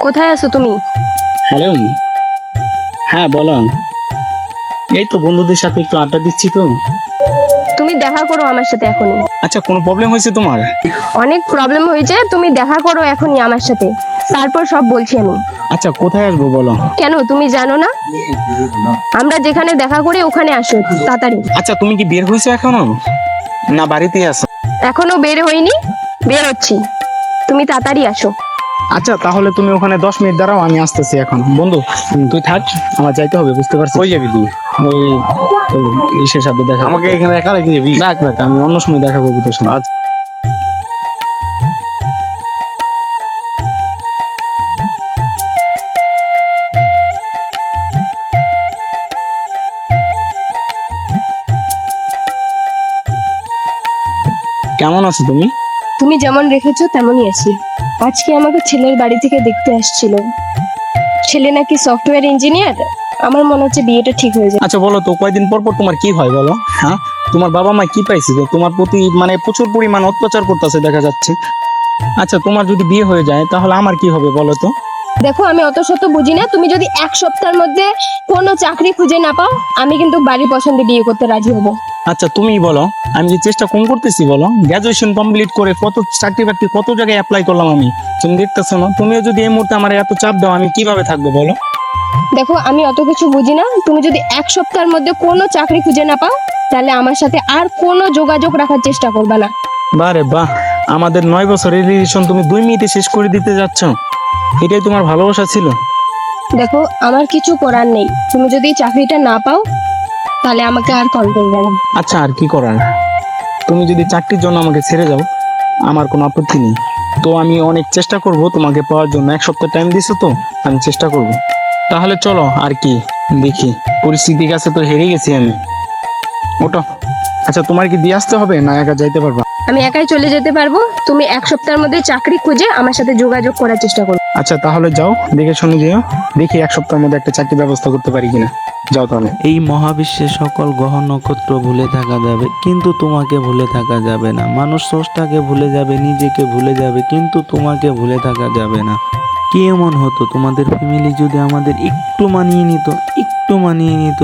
কোথায় আছো তুমি? হ্যালো? হ্যাঁ বলো। এই তো বন্ধুদের সাথে একটু আড্ডা দিচ্ছি তো। তুমি দেখা করো আমার সাথে এখনই। আচ্ছা কোনো প্রবলেম হয়েছে তোমার? অনেক প্রবলেম হয়েছে তুমি দেখা করো এখনই আমার সাথে। তারপর সব বলছি আমি। আচ্ছা কোথায় আসব বলো? কেন তুমি জানো না? আমরা যেখানে দেখা করি ওখানে আসো তাড়াতাড়ি। আচ্ছা তুমি কি বের হয়েছো এখনও? না বাড়িতেই আছো? এখনও বের হইনি? বের হচ্ছি। তুমি তাড়াতাড়ি আসো। আচ্ছা তাহলে তুমি ওখানে দশ মিনিট দাঁড়াও আমি আসতেছি এখন। বন্ধু তুই থাক আমার যাইতে হবে বুঝতে পারছিস? কই যাবি তুই? ওই ওই ইসের সাথে দেখা আমাকে এখানে একা রেখে যাবি? রাখ রাখ আমি অন্য সময় দেখা করব তোর সাথে আচ্ছা। কেমন আছো তুমি? তুমি যেমন রেখেছো তেমনই আছি। আজকে আমাকে ছেলের বাড়ি থেকে দেখতে আসছিল। ছেলে নাকি সফটওয়্যার ইঞ্জিনিয়ার আমার মনে হচ্ছে বিয়েটা ঠিক হয়ে যাবে। আচ্ছা বলো তো কয়দিন পর পর তোমার কি হয় বলো? হ্যাঁ? তোমার বাবা মা কি পাইছে যে তোমার প্রতি মানে প্রচুর পরিমাণ অত্যাচার করতেছে দেখা যাচ্ছে। আচ্ছা তোমার যদি বিয়ে হয়ে যায় তাহলে আমার কি হবে বলো তো? দেখো আমি অত শত বুঝি না। তুমি যদি এক সপ্তাহের মধ্যে কোনো চাকরি খুঁজে না পাও আমি কিন্তু বাড়ির পছন্দে বিয়ে করতে রাজি হব। আচ্ছা তুমি বলো। আমি যে চেষ্টা কম করতেছি বলো? গ্রাজুয়েশন কমপ্লিট করে কত চাকরি বাকরি কত জায়গায় অ্যাপ্লাই করলাম আমি? তুমি দেখতেছো না? তুমিও যদি এই মুহূর্তে আমার এত চাপ দাও আমি কীভাবে থাকব বলো? দেখো আমি অত কিছু বুঝি না। তুমি যদি এক সপ্তাহের মধ্যে কোনো চাকরি খুঁজে না পাও তাহলে আমার সাথে আর কোনো যোগাযোগ রাখার চেষ্টা করবে না। বারে বাহ আমাদের নয় বছরের রিলেশন তুমি দুই মিনিটে শেষ করে দিতে যাচ্ছ। এটাই তোমার ভালোবাসা ছিল? দেখো আমার কিছু করার নেই। তুমি যদি চাকরিটা না পাও তাহলে আমাকে আর কল করবে না। আচ্ছা আর কি করার? তুমি যদি চাকরির জন্য আমাকে ছেড়ে যাও আমার কোনো আপত্তি নেই। তো আমি অনেক চেষ্টা করব তোমাকে পাওয়ার জন্য। এক সপ্তাহ টাইম দিছো তো আমি চেষ্টা করব। তাহলে চলো আর কি? দেখি। পরিস্থিতির কাছে তো হেরে গেছি আমি। ওটা আচ্ছা তোমার কি দিয়ে আসতে হবে না একা যাইতে পারবা? আমি একাই চলে যেতে পারব। তুমি এক সপ্তাহের মধ্যে চাকরি খুঁজে আমার সাথে যোগাযোগ করার চেষ্টা করো। আচ্ছা তাহলে যাও, দেখে শুনে যেও দেখি এক সপ্তাহের মধ্যে একটা চাকরির ব্যবস্থা করতে পারি কিনা। যাও তাহলে। এই মহাবিশ্বের সকল গ্রহ নক্ষত্র ভুলে থাকা যাবে, কিন্তু তোমাকে ভুলে থাকা যাবে না। মানুষ স্রষ্টাকে ভুলে যাবে, নিজেকে ভুলে যাবে, কিন্তু তোমাকে ভুলে থাকা যাবে না। কি এমন হতো? তোমাদের ফ্যামিলি যদি আমাদের একটু মানিয়ে নিত, একটু মানিয়ে নিত।